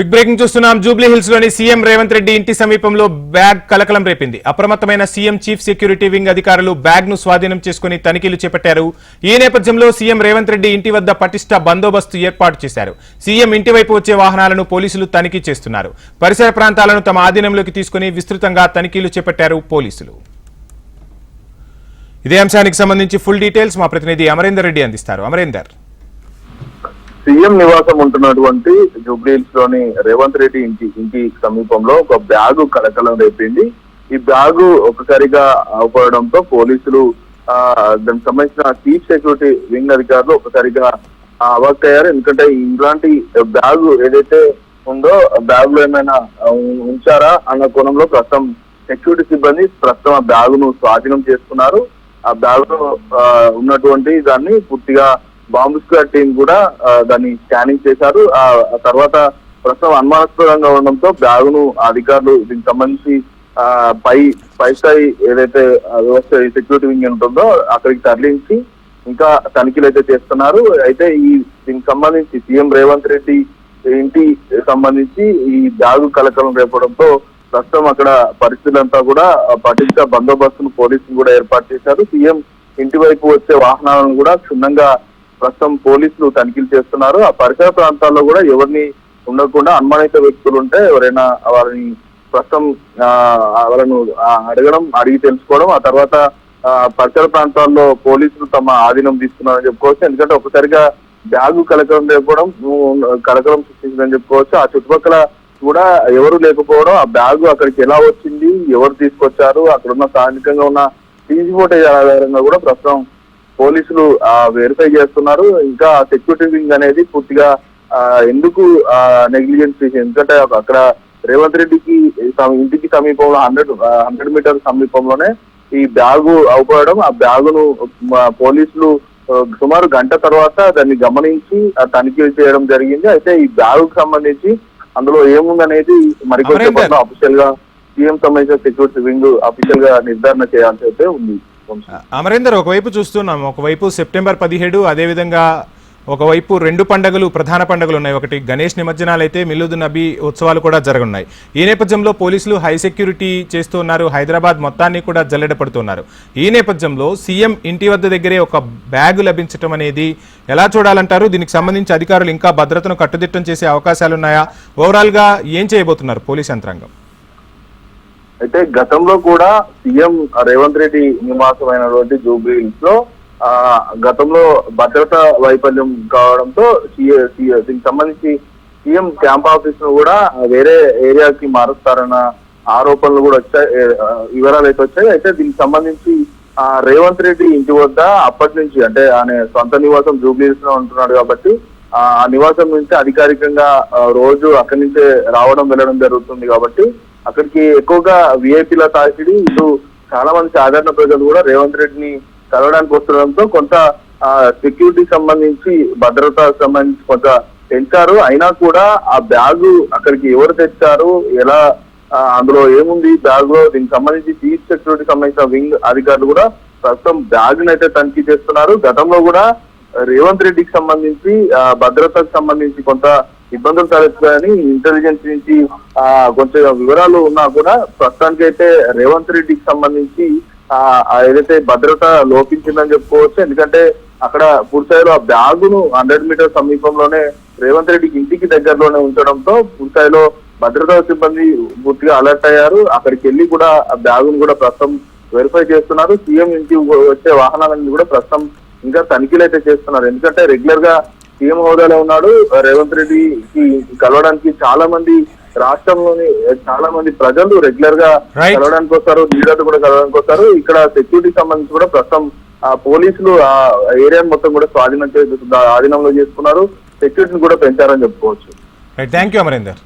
Big breaking చూస్తున్నాం. జూబ్లీ హిల్స్లోని CM Revanth Reddy ఇంటి సమీపంలో బ్యాగ్ కలకలం రేపింది. అప్రమత్తమైన సీఎం చీఫ్ సెక్యూరిటీ వింగ్ అధికారులు బ్యాగ్ను స్వాధీనం చేసుకుని తనిఖీలు చేపట్టారు. ఈ నేపథ్యంలో సీఎం రేవంత్ రెడ్డి ఇంటి వద్ద పటిష్ట బందోబస్తు ఏర్పాటు చేశారు. సీఎం ఇంటి వైపు వచ్చే వాహనాలను పోలీసులు తనిఖీ చేస్తున్నారు. పరిసర ప్రాంతాలను తమ ఆధీనంలోకి తీసుకుని విస్తృతంగా తనిఖీలు చేపట్టారు పోలీసులు. ఇదే అంశానికి సంబంధించి ఫుల్ డీటెయిల్స్ మా ప్రతినిధి అమరేందర్ రెడ్డి అందిస్తారు. అమరేందర్. సీఎం నివాసం ఉంటున్నటువంటి జూబ్లీహిల్స్లోని రేవంత్ రెడ్డి ఇంటి ఇంటి సమీపంలో ఒక బ్యాగు కలకలం రేపింది. ఈ బ్యాగు ఒకసారిగా అవపడడంతో పోలీసులు ఆ దానికి సంబంధించిన చీఫ్ సెక్యూరిటీ వింగ్ అధికారులు ఒకసారిగా ఆ, అవాక్కయ్యారు ఎందుకంటే ఇలాంటి బ్యాగు ఏదైతే ఉందో ఆ బ్యాగ్లో ఏమైనా ఉంచారా అన్న కోణంలో ప్రస్తుతం సెక్యూరిటీ సిబ్బంది ప్రస్తుతం ఆ బ్యాగును స్వాధీనం చేసుకున్నారు. ఆ బ్యాగ్లో ఉన్నటువంటి దాన్ని పూర్తిగా బాంబు స్క్వాడ్ టీం కూడా దాన్ని స్కానింగ్ చేశారు. ఆ తర్వాత ప్రస్తుతం అనుమానాస్పదంగా ఉండడంతో బ్యాగును అధికారులు దీనికి సంబంధించి పై పై స్థాయి ఏదైతే వ్యవస్థ సెక్యూరిటీ వింగ్ ఉంటుందో అక్కడికి తరలించి ఇంకా తనిఖీలు అయితే చేస్తున్నారు. అయితే ఈ దీనికి సంబంధించి సీఎం రేవంత్ రెడ్డి ఇంటి సంబంధించి ఈ బ్యాగు కలకలం రేపడంతో ప్రస్తుతం అక్కడ పరిస్థితులంతా కూడా పటిష్ట బందోబస్తును పోలీసులు కూడా ఏర్పాటు చేశారు. సీఎం ఇంటి వైపు వచ్చే వాహనాలను కూడా క్షుణ్ణంగా ప్రస్తుతం పోలీసులు తనిఖీలు చేస్తున్నారు. ఆ పరిసర ప్రాంతాల్లో కూడా ఎవరిని ఉండకుండా అనుమానిత వ్యక్తులు ఉంటే ఎవరైనా వారిని ప్రస్తుతం వాళ్ళను అడగడం అడిగి తెలుసుకోవడం ఆ తర్వాత పరిసర ప్రాంతాల్లో పోలీసులు తమ ఆధీనం తీసుకున్నారని చెప్పుకోవచ్చు. ఎందుకంటే ఒకసారిగా బ్యాగు కలకలం లేకపోవడం కలకలం సృష్టించిందని చెప్పుకోవచ్చు. ఆ చుట్టుపక్కల కూడా ఎవరు లేకపోవడం ఆ బ్యాగు అక్కడికి ఎలా వచ్చింది ఎవరు తీసుకొచ్చారు అక్కడ ఉన్న స్థానికంగా ఉన్న సీజీ ఫోటేజ్ ఆధారంగా కూడా ప్రస్తుతం పోలీసులు వెరిఫై చేస్తున్నారు ఇంకా సెక్యూరిటీ వింగ్ అనేది పూర్తిగా ఎందుకు నెగ్లిజెన్స్ ఎందుకంటే అక్కడ రేవంత్ రెడ్డికి ఇంటికి సమీపంలో హండ్రెడ్ హండ్రెడ్ మీటర్ సమీపంలోనే ఈ బ్యాగు అవుపడడం ఆ బ్యాగును పోలీసులు సుమారు గంట తర్వాత దాన్ని గమనించి తనిఖీలు చేయడం జరిగింది అయితే ఈ బ్యాగుకు సంబంధించి అందులో ఏముందనేది అమరేందర్. అఫీషియల్గా సీఎం సంబంధించిన సెక్యూరిటీ వింగ్ అఫీషియల్గా నిర్ధారణ చేయాల్సి అయితే ఉంది. అమరేందర్ ఒకవైపు చూస్తున్నాం. ఒకవైపు సెప్టెంబర్ పదిహేడు అదేవిధంగా ఒకవైపు రెండు పండుగలు ప్రధాన పండుగలు ఉన్నాయి. ఒకటి గణేష్ నిమజ్జనాలు అయితే మిల్లుదు నబీ ఉత్సవాలు కూడా జరగనున్నాయి. ఈ నేపథ్యంలో పోలీసులు హై సెక్యూరిటీ చేస్తున్నారు హైదరాబాద్ మొత్తాన్ని కూడా జల్లెడపడుతున్నారు ఈ నేపథ్యంలో సీఎం ఇంటి వద్ద దగ్గరే ఒక బ్యాగ్ లభించడం అనేది ఎలా చూడాలంటారు? దీనికి సంబంధించి అధికారులు ఇంకా భద్రతను కట్టుదిట్టం చేసే అవకాశాలు ఉన్నాయా ఓవరాల్గా ఏం చేయబోతున్నారు పోలీస్ యంత్రాంగం? అయితే గతంలో కూడా సీఎం రేవంత్ రెడ్డి నివాసమైనటువంటి జూబ్లీ హిల్స్లో ఆ గతంలో భద్రత వైఫల్యం కావడంతో సీఏ సీ- దీనికి సంబంధించి సీఎం క్యాంప్ ఆఫీస్ను కూడా వేరే ఏరియాకి మారుస్తారన్న ఆరోపణలు కూడా వచ్చాయి వివరాలు అయితే వచ్చాయి. అయితే దీనికి సంబంధించి ఆ రేవంత్ రెడ్డి ఇంటి వద్ద అప్పటి నుంచి అంటే ఆయన సొంత నివాసం జూబ్లీ లో ఉంటున్నాడు కాబట్టి ఆ నివాసం నుంచి అధికారికంగా రోజు అక్కడి నుంచే రావడం వెళ్ళడం జరుగుతుంది కాబట్టి అక్కడికి ఎక్కువగా విఐపీల తాకిడి ఇటు చాలా మంది సాధారణ ప్రజలు కూడా రేవంత్ రెడ్డిని కలవడానికి వస్తుండడంతో కొంత సెక్యూరిటీ సంబంధించి భద్రత సంబంధించి కొంత పెంచారు. అయినా కూడా ఆ బ్యాగు అక్కడికి ఎవరు తెచ్చారు? ఎలా అందులో ఏముంది? బ్యాగ్లో దీనికి సంబంధించి చీఫ్ సెక్యూరిటీ సంబంధించిన వింగ్ అధికారులు కూడా ప్రస్తుతం బ్యాగ్ అయితే తనిఖీ చేస్తున్నారు. గతంలో కూడా రేవంత్ రెడ్డికి సంబంధించి భద్రతకు సంబంధించి కొంత ఇబ్బందులు తలెత్తాయని ఇంటెలిజెన్స్ నుంచి ఆ కొంచెం వివరాలు ఉన్నా కూడా ప్రస్తుతానికి అయితే రేవంత్ రెడ్డికి సంబంధించి ఆ ఆ ఏదైతే భద్రత లోపించిందని చెప్పుకోవచ్చు. ఎందుకంటే అక్కడ పూర్తిస్థాయిలో ఆ బ్యాగును హండ్రెడ్ మీటర్ సమీపంలోనే రేవంత్ రెడ్డికి ఇంటికి దగ్గరలోనే ఉంచడంతో పూర్తిస్థాయిలో భద్రతా సిబ్బంది పూర్తిగా అలర్ట్ అయ్యారు. అక్కడికి వెళ్ళి కూడా ఆ బ్యాగును కూడా ప్రస్తుతం వెరిఫై చేస్తున్నారు. సీఎం ఇంటి వచ్చే వాహనాలన్నీ కూడా ప్రస్తుతం ఇంకా తనిఖీలు అయితే చేస్తున్నారు. ఎందుకంటే రెగ్యులర్గా సీఎం హోదాలో ఉన్నాడు. రేవంత్ రెడ్డికి కలవడానికి చాలా మంది రాష్ట్రంలోని చాలా మంది ప్రజలు రెగ్యులర్గా. కలవడానికి వస్తారు. లీడర్లు కూడా కలవడానికి వస్తారు. ఇక్కడ సెక్యూరిటీ సంబంధించి కూడా ప్రస్తుతం ఆ పోలీసులు ఆ ఏరియాను మొత్తం కూడా స్వాధీనం చేసి ఆధీనంలో చేసుకున్నారు. సెక్యూరిటీని కూడా పెంచారని చెప్పుకోవచ్చు. Thank you Amarender.